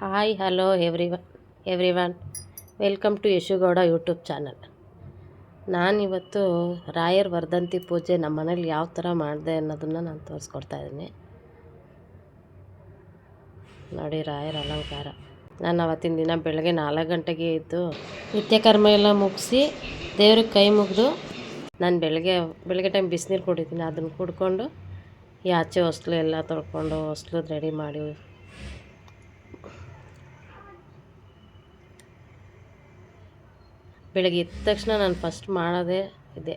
Hi hello every everyone welcome to Yashugowda YouTube channel ನಾನಿವತ್ತು ರಾಯರ್ ವರ್ಧಂತಿ ಪೂಜೆ ನಮ್ಮ ಮನೇಲಿ ಯಾವ ಥರ ಮಾಡಿದೆ ಅನ್ನೋದನ್ನು ನಾನು ತೋರಿಸ್ಕೊಡ್ತಾ ಇದ್ದೀನಿ. ನೋಡಿ ರಾಯರ ಅಲಂಕಾರ. ನಾನು ಅವತ್ತಿನ ದಿನ ಬೆಳಗ್ಗೆ ನಾಲ್ಕು ಗಂಟೆಗೆ ಇದ್ದು ನಿತ್ಯಕರ್ಮ ಎಲ್ಲ ಮುಗಿಸಿ ದೇವ್ರಿಗೆ ಕೈ ಮುಗಿದು ನಾನು ಬೆಳಗ್ಗೆ ಬೆಳಗ್ಗೆ ಟೈಮ್ ಬಿಸಿನೀರು ಕುಡಿತೀನಿ. ಅದನ್ನು ಕುಡ್ಕೊಂಡು ಈ ಆಚೆ ಹೊಸ್ಲು ಎಲ್ಲ ತೊಳ್ಕೊಂಡು ಹೊಸ್ಲು ರೆಡಿ ಮಾಡಿ ಬೆಳಗ್ಗೆ ಎದ್ದ ತಕ್ಷಣ ನಾನು ಫಸ್ಟ್ ಮಾಡೋದೇ ಇದೆ.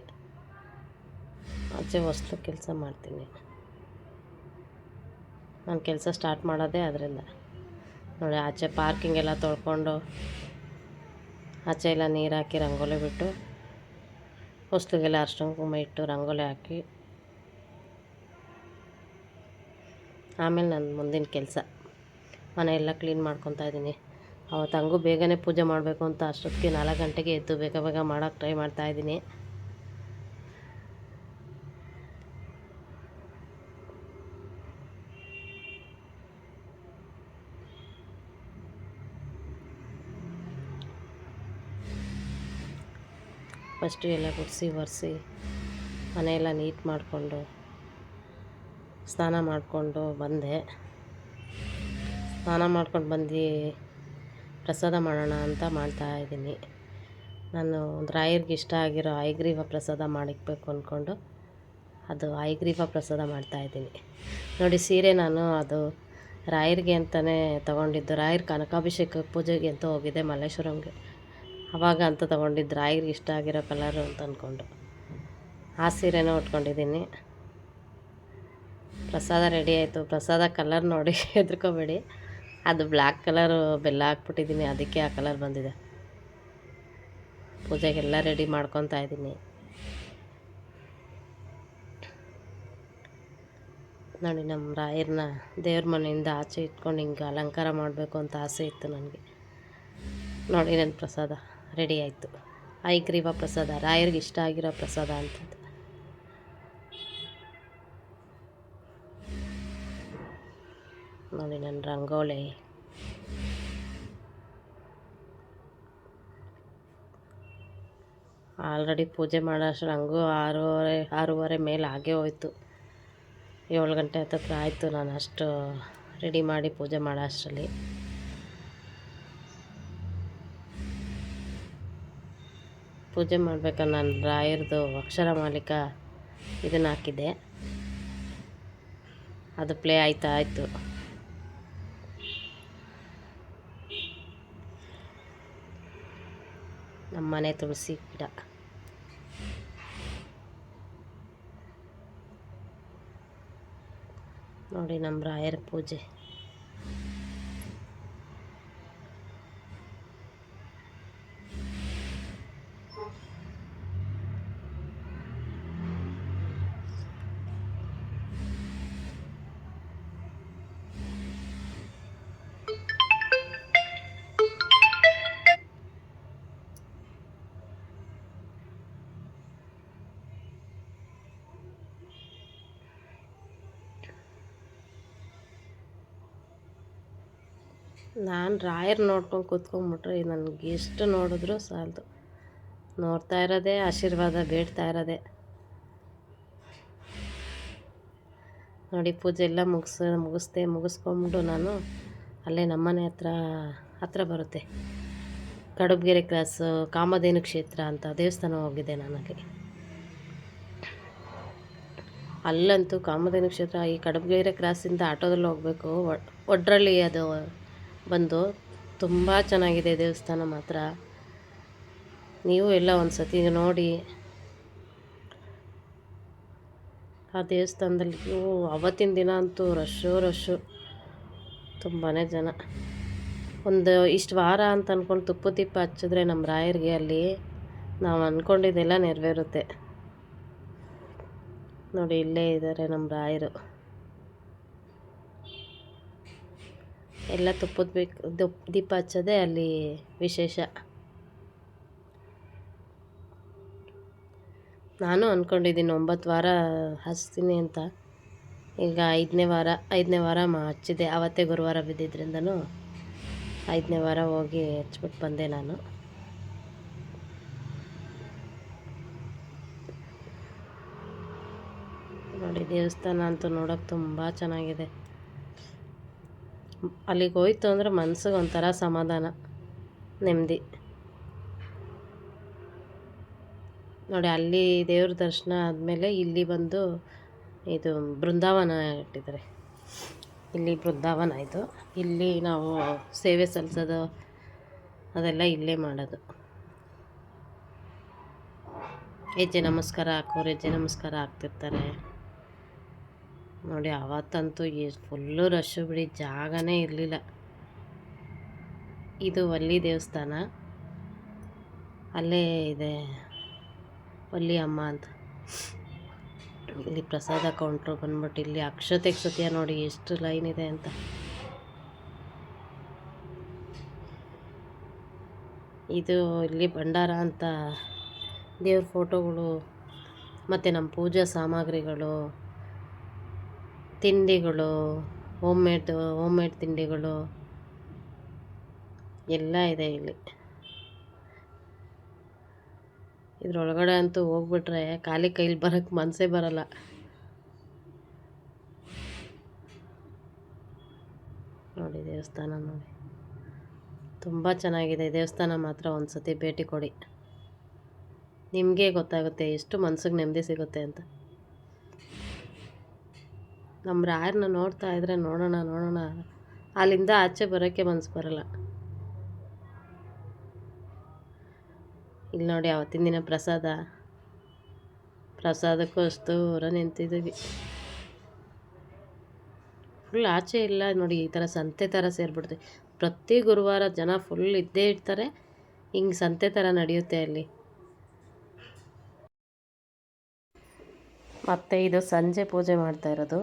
ಆಚೆ ಹೊಸ್ತು ಕೆಲಸ ಮಾಡ್ತೀನಿ. ನಾನು ಕೆಲಸ ಸ್ಟಾರ್ಟ್ ಮಾಡೋದೇ ಅದರಿಂದ ನೋಡಿ ಆಚೆ ಪಾರ್ಕಿಂಗ್ ಎಲ್ಲ ತೊಳ್ಕೊಂಡು ಆಚೆ ಎಲ್ಲ ನೀರು ಹಾಕಿ ರಂಗೋಲಿ ಬಿಟ್ಟು ಹೊಸ್ತುಗೆಲ್ಲ ಅರ್ಶಿನ ಕುಂಕುಮ ಇಟ್ಟು ರಂಗೋಲಿ ಹಾಕಿ ಆಮೇಲೆ ನನ್ನ ಮುಂದಿನ ಕೆಲಸ. ಮನೆಯೆಲ್ಲ ಕ್ಲೀನ್ ಮಾಡ್ಕೊತಾ ಇದ್ದೀನಿ. ಅವತ್ತು ಹಂಗೂ ಬೇಗನೆ ಪೂಜೆ ಮಾಡಬೇಕು ಅಂತ ಅಷ್ಟೊತ್ತಿಗೆ ನಾಲ್ಕು ಗಂಟೆಗೆ ಎದ್ದು ಬೇಗ ಬೇಗ ಮಾಡೋಕ್ಕೆ ಟ್ರೈ ಮಾಡ್ತಾಯಿದ್ದೀನಿ ಫಸ್ಟು ಎಲ್ಲ ಗುಡಿಸಿ, ಒರೆಸಿ, ಮನೆಯೆಲ್ಲ ನೀಟ್ ಮಾಡಿಕೊಂಡು, ಸ್ನಾನ ಮಾಡಿಕೊಂಡು ಬಂದೆ. ಸ್ನಾನ ಮಾಡ್ಕೊಂಡು ಬಂದು ಪ್ರಸಾದ ಮಾಡೋಣ ಅಂತ ಮಾಡ್ತಾ ಇದ್ದೀನಿ. ನಾನು ರಾಯರ್ಗೆ ಇಷ್ಟ ಆಗಿರೋ ಐಗ್ರೀವ ಪ್ರಸಾದ ಮಾಡಿಕ್ಬೇಕು ಅಂದ್ಕೊಂಡು ಅದು ಐಗ್ರೀವ ಪ್ರಸಾದ ಮಾಡ್ತಾ ಇದ್ದೀನಿ. ನೋಡಿ, ಸೀರೆ ನಾನು ಅದು ರಾಯರಿಗೆ ಅಂತಲೇ ತೊಗೊಂಡಿದ್ದು. ರಾಯರ್ ಕನಕಾಭಿಷೇಕ ಪೂಜೆಗೆ ಅಂತ ಹೋಗಿದ್ದೆ ಮಲ್ಲೇಶ್ವರಂಗೆ. ಅವಾಗ ಅಂತ ತೊಗೊಂಡಿದ್ದು ರಾಯರಿಗೆ ಇಷ್ಟ ಆಗಿರೋ ಕಲರು ಅಂತ ಅಂದ್ಕೊಂಡು ಆ ಸೀರೆನೂ ಉಟ್ಕೊಂಡಿದ್ದೀನಿ. ಪ್ರಸಾದ ರೆಡಿ ಆಯಿತು. ಪ್ರಸಾದ ಕಲರ್ ನೋಡಿ, ಹೆದರ್ಕೋಬೇಡಿ. ಅದು ಬ್ಲ್ಯಾಕ್ ಕಲರು ಬೆಲ್ಲ ಹಾಕ್ಬಿಟ್ಟಿದ್ದೀನಿ, ಅದಕ್ಕೆ ಆ ಕಲರ್ ಬಂದಿದೆ. ಪೂಜೆಗೆಲ್ಲ ರೆಡಿ ಮಾಡ್ಕೊತಾ ಇದ್ದೀನಿ. ನೋಡಿ, ನಮ್ಮ ರಾಯರನ್ನ ದೇವ್ರ ಮನೆಯಿಂದ ಆಚೆ ಇಟ್ಕೊಂಡು ಹಿಂಗೆ ಅಲಂಕಾರ ಮಾಡಬೇಕು ಅಂತ ಆಸೆ ಇತ್ತು ನನಗೆ. ನೋಡಿ, ನನ್ನ ಪ್ರಸಾದ ರೆಡಿ ಆಯಿತು. ಐಗ್ರೀವ ಪ್ರಸಾದ, ರಾಯರಿಗೆ ಇಷ್ಟ ಆಗಿರೋ ಪ್ರಸಾದ ಅಂತದ್ದು ನೋಡಿ ನನ್ನ ರಂಗೋಲಿ ಆಲ್ರೆಡಿ ಪೂಜೆ ಮಾಡೋ ರಂಗು ಹಂಗೂ ಆರೂವರೆ ಆರೂವರೆ ಮೇಲೆ ಆಗೇ ಹೋಯ್ತು. ಏಳು ಗಂಟೆ ಹತ್ತತ್ರ ಆಯಿತು ನಾನು ಅಷ್ಟು ರೆಡಿ ಮಾಡಿ ಪೂಜೆ ಮಾಡೋ ಅಷ್ಟರಲ್ಲಿ. ಪೂಜೆ ಮಾಡಬೇಕು ನಾನು ರಾಯರ್ದು ಅಕ್ಷರ ಮಾಲೀಕ ಇದನ್ನು ಹಾಕಿದ್ದೆ. ಅದು ಪ್ಲೇ ಆಯ್ತಾ, ಆಯಿತು. ನಮ್ಮ ಮನೆ ತುಳಸಿ ಗಿಡ. ನೋಡಿ ನಮ್ಮ ರಾಯರ ಪೂಜೆ. ನಾನು ರಾಯರ್ ನೋಡ್ಕೊಂಡು ಕೂತ್ಕೊಂಡ್ಬಿಟ್ರೆ ನನಗೆ ಎಷ್ಟು ನೋಡಿದ್ರೂ ಸಾಲದು. ನೋಡ್ತಾ ಇರೋದೇ, ಆಶೀರ್ವಾದ ಬೇಡ್ತಾ ಇರೋದೆ. ನೋಡಿ, ಪೂಜೆ ಎಲ್ಲ ಮುಗಿಸ್, ಮುಗಿಸ್ದೆ ಮುಗಿಸ್ಕೊಂಬಿಟ್ಟು ನಾನು. ಅಲ್ಲೇ ನಮ್ಮನೆ ಹತ್ರ ಹತ್ರ ಬರುತ್ತೆ. ಕಡುಬಗೆರೆ ಕ್ರಾಸು, ಕಾಮಧೇನು ಕ್ಷೇತ್ರ ಅಂತ ದೇವಸ್ಥಾನ ಹೋಗಿದ್ದೆ ನನಗೆ ಅಲ್ಲಿ ಅಲ್ಲಂತೂ ಕಾಮಧೇನು ಕ್ಷೇತ್ರ, ಈ ಕಡುಬಗೆರೆ ಕ್ರಾಸಿಂದ ಆಟೋದಲ್ಲಿ ಹೋಗಬೇಕು. ಒಡ್ರಳ್ಳಿ ಅದು ಬಂದು ತುಂಬ ಚೆನ್ನಾಗಿದೆ ದೇವಸ್ಥಾನ ಮಾತ್ರ. ನೀವು ಎಲ್ಲ ಒಂದು ಸತಿ ನೋಡಿ. ಆ ದೇವಸ್ಥಾನದಲ್ಲಿ ಅವತ್ತಿನ ದಿನ ಅಂತೂ ರಶ್ಶು ರಶ್ಶು ತುಂಬಾ ಜನ. ಒಂದು ಇಷ್ಟು ವಾರ ಅಂತ ಅಂದ್ಕೊಂಡು ತುಪ್ಪ, ತಿಪ್ಪ ಹಚ್ಚಿದ್ರೆ ನಮ್ಮ ರಾಯರಿಗೆ ಅಲ್ಲಿ ನಾವು ಅಂದ್ಕೊಂಡಿದ್ದೆಲ್ಲ ನೆರವೇರುತ್ತೆ. ನೋಡಿ, ಇಲ್ಲೇ ಇದ್ದಾರೆ ನಮ್ಮ ರಾಯರು. ಎಲ್ಲ ತುಪ್ಪದ ಬೇಕು, ದೀಪ ಹಚ್ಚೋದೇ ಅಲ್ಲಿ ವಿಶೇಷ. ನಾನು ಅಂದ್ಕೊಂಡಿದ್ದೀನಿ ಒಂಬತ್ತು ವಾರ ಹಚ್ತೀನಿ ಅಂತ. ಈಗ ಐದನೇ ವಾರ ಐದನೇ ವಾರ ಮಾ ಹಚ್ಚಿದೆ ಆವತ್ತೇ ಗುರುವಾರ ಬಿದ್ದಿದ್ರಿಂದನೂ ಐದನೇ ವಾರ ಹೋಗಿ ಹಚ್ಬಿಟ್ಟು ಬಂದೆ ನಾನು. ನೋಡಿ ದೇವಸ್ಥಾನ ಅಂತೂ ನೋಡೋಕೆ ತುಂಬ ಚೆನ್ನಾಗಿದೆ. ಅಲ್ಲಿಗೆ ಹೋಯ್ತು ಅಂದರೆ ಮನ್ಸಿಗೆ ಒಂಥರ ಸಮಾಧಾನ ನೆಮ್ಮದಿ ನೋಡಿ, ಅಲ್ಲಿ ದೇವ್ರ ದರ್ಶನ ಆದಮೇಲೆ ಇಲ್ಲಿ ಬಂದು ಇದು ಬೃಂದಾವನ ಇಟ್ಟಿದ್ದಾರೆ. ಇಲ್ಲಿ ಬೃಂದಾವನ ಇದು. ಇಲ್ಲಿ ನಾವು ಸೇವೆ ಸಲ್ಲಿಸೋದು, ಅದೆಲ್ಲ ಇಲ್ಲೇ ಮಾಡೋದು. ಹೆಜ್ಜೆ ನಮಸ್ಕಾರ ಹಾಕೋರು ಹೆಜ್ಜೆ ನಮಸ್ಕಾರ ಹಾಕ್ತಿರ್ತಾರೆ. ನೋಡಿ, ಅವತ್ತಂತೂ ಎಷ್ಟು ಫುಲ್ಲು ರಶ್ಶು ಬಿಡಿ, ಜಾಗನೇ ಇರಲಿಲ್ಲ. ಇದು ಒಲ್ಲಿ ದೇವಸ್ಥಾನ. ಅಲ್ಲೇ ಇದೆ ಒಲ್ಲಿ ಅಮ್ಮ ಅಂತ. ಇಲ್ಲಿ ಪ್ರಸಾದ ಕೌಂಟ್ರು ಬಂದ್ಬಿಟ್ಟು ಇಲ್ಲಿ ಅಕ್ಷತೆಗೆ ಸತ್ಯ ನೋಡಿ, ಎಷ್ಟು ಲೈನ್ ಇದೆ ಅಂತ. ಇದು ಇಲ್ಲಿ ಭಂಡಾರ ಅಂತ ದೇವ್ರ ಫೋಟೋಗಳು ಮತ್ತು ನಮ್ಮ ಪೂಜಾ ಸಾಮಗ್ರಿಗಳು. ತಿಂಡಿಗಳು ಹೋಮ್ ಮೇಡ್ ಹೋಮ್ ಮೇಡ್ ತಿಂಡಿಗಳು ಎಲ್ಲ ಇದೆ ಇಲ್ಲಿ. ಇದ್ರೊಳಗಡೆ ಅಂತೂ ಹೋಗ್ಬಿಟ್ರೆ ಖಾಲಿ ಕೈಲಿ ಬರೋಕ್ಕೆ ಮನಸ್ಸೇ ಬರಲ್ಲ. ನೋಡಿ ದೇವಸ್ಥಾನ ನೋಡಿ. ತುಂಬ ಚೆನ್ನಾಗಿದೆ. ದೇವಸ್ಥಾನ ಮಾತ್ರ ಒಂದು ಸತಿ ಭೇಟಿ ಕೊಡಿ. ನಿಮಗೆ ಗೊತ್ತಾಗುತ್ತೆ ಎಷ್ಟು ಮನ್ಸಿಗೆ ನೆಮ್ಮದಿ ಸಿಗುತ್ತೆ ಅಂತ. ನಮ್ಮ ರಾಯರನ್ನ ನೋಡ್ತಾ ಇದ್ರೆ ನೋಡೋಣ ನೋಡೋಣ. ಅಲ್ಲಿಂದ ಆಚೆ ಬರೋಕ್ಕೆ ಮನಸ್ಸು ಬರಲ್ಲ. ಇಲ್ಲಿ ನೋಡಿ ಅವತ್ತಿನ ದಿನ ಪ್ರಸಾದ. ಪ್ರಸಾದಕ್ಕೂ ಅಷ್ಟು ದೂರ ನಿಂತಿದ್ದೀವಿ. ಫುಲ್ ಆಚೆ ಇಲ್ಲ ನೋಡಿ, ಈ ಥರ ಸಂತೆ ಥರ ಸೇರಿಬಿಡ್ತೀವಿ. ಪ್ರತಿ ಗುರುವಾರ ಜನ ಫುಲ್ ಇದ್ದೇ ಇರ್ತಾರೆ. ಹಿಂಗೆ ಸಂತೆ ಥರ ನಡೆಯುತ್ತೆ ಅಲ್ಲಿ. ಮತ್ತು ಇದು ಸಂಜೆ ಪೂಜೆ ಮಾಡ್ತಾ ಇರೋದು.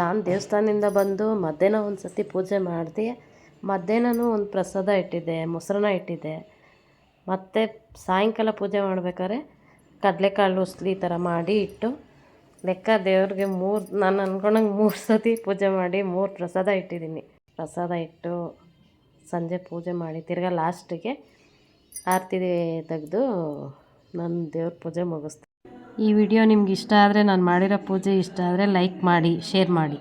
ನಾನು ದೇವಸ್ಥಾನದಿಂದ ಬಂದು ಮಧ್ಯಾಹ್ನ ಒಂದು ಸತಿ ಪೂಜೆ ಮಾಡಿದೆ, ಮಧ್ಯಾಹ್ನನೂ ಒಂದು ಪ್ರಸಾದ ಇಟ್ಟಿದ್ದೆ, ಮೊಸರನ್ನ ಇಟ್ಟಿದ್ದೆ. ಮತ್ತು ಸಾಯಂಕಾಲ ಪೂಜೆ ಮಾಡ್ಬೇಕಾದ್ರೆ ಕಡಲೆಕಾಳು ಉಸ್ಲಿ ಈ ಥರ ಮಾಡಿ ಇಟ್ಟು, ಲೆಕ್ಕ ದೇವ್ರಿಗೆ ಮೂರು, ನಾನು ಅಂದ್ಕೊಂಡಂಗೆ ಮೂರು ಸತಿ ಪೂಜೆ ಮಾಡಿ ಮೂರು ಪ್ರಸಾದ ಇಟ್ಟಿದ್ದೀನಿ. ಪ್ರಸಾದ ಇಟ್ಟು ಸಂಜೆ ಪೂಜೆ ಮಾಡಿ ತಿರ್ಗಾ ಲಾಸ್ಟಿಗೆ ಆರತಿ ತೆಗೆದು ನಾನು ದೇವ್ರ ಪೂಜೆ ಮುಗಿಸ್ತೀನಿ ಈ ವಿಡಿಯೋ ನಿಮ್ಗೆ ಇಷ್ಟ ಆದರೆ ನಾನು ಮಾಡಿರೋ ಪೂಜೆ ಇಷ್ಟ ಆದರೆ ಲೈಕ್ ಮಾಡಿ ಶೇರ್ ಮಾಡಿ.